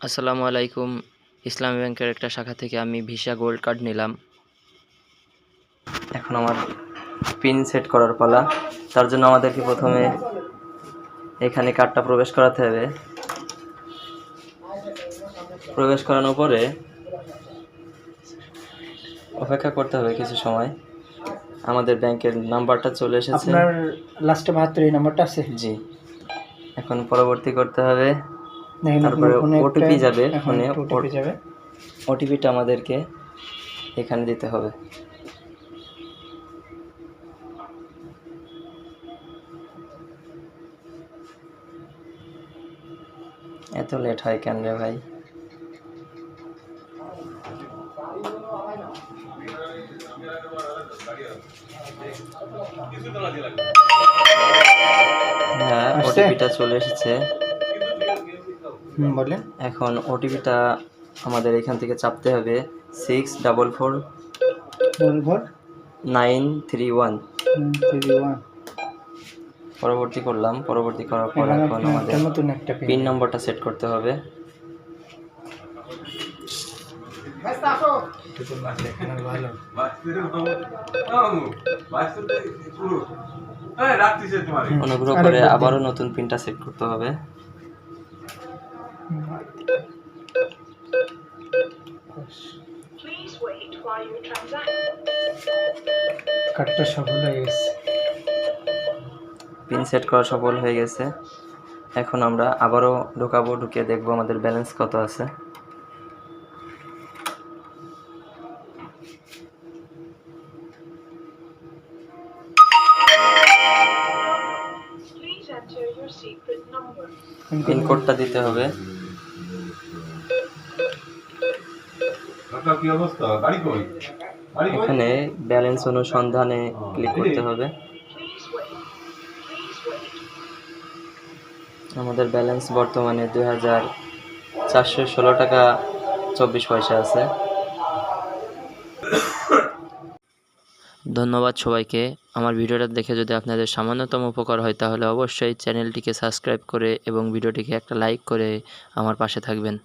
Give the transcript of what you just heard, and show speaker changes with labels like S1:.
S1: আসসালামু আলাইকুম। ইসলামী ব্যাংকের একটা শাখা থেকে আমি ভিসা গোল্ড কার্ড নিলাম। এখন আমার পিন সেট করার পালা। তার জন্য আমাদেরকে প্রথমে এখানে কার্ডটা প্রবেশ করাতে হবে। প্রবেশ করানোর পরে অপেক্ষা করতে হবে কিছু সময়। আমাদের ব্যাংকের নাম্বারটা চলে এসেছে।
S2: আপনার লাস্টে বাহাত্তর এই নাম্বারটা আছে?
S1: জি। এখন পরবর্তী করতে হবে। তারপরে
S2: একটা-
S1: যাবে,
S2: এখন OTP যাবে।
S1: ওটিপিটা আমাদেরকে এখানে দিতে হবে। এত লেট হয় কেন রে ভাই? হ্যাঁ? ওটিপিটা চলে এসেছে।
S2: বলেন।
S1: এখন ওটিপিটা আমাদের এখান থেকে চাপতে হবে six double four
S2: double four
S1: nine three one
S2: three one
S1: পরবর্তী করলাম। পরবর্তী করার পর
S2: এখন
S1: আমাদের
S2: নতুন একটা পিন
S1: পিন নম্বরটা সেট করতে হবে। অনুগ্রহ করে আবারও নতুন পিনটা সেট করতে হবে।
S2: কার্ডটা সফল হয়ে গেছে।
S1: পিন সেট করা সফল হয়ে গেছে। এখন আমরা আবারও ঢোকাবো ঢুকে দেখব আমাদের ব্যালেন্স কত আছে. পিন কোডটা দিতে হবে।
S3: আপনার কি অবস্থা? গাড়ি কই?
S1: এখানে ব্যালেন্স অনুসন্ধানে ক্লিক করতে হবে. আমাদের ব্যালেন্স বর্তমানে দুই হাজার চারশো ষোলো টাকা চব্বিশ পয়সা আছে। ধন্যবাদ সবাইকে। আমার ভিডিওটা দেখে যদি আপনাদের সামান্যতম উপকার হয় তাহলে অবশ্যই চ্যানেলটিকে সাবস্ক্রাইব করে এবং ভিডিওটিকে একটা লাইক করে আমার পাশে থাকবেন।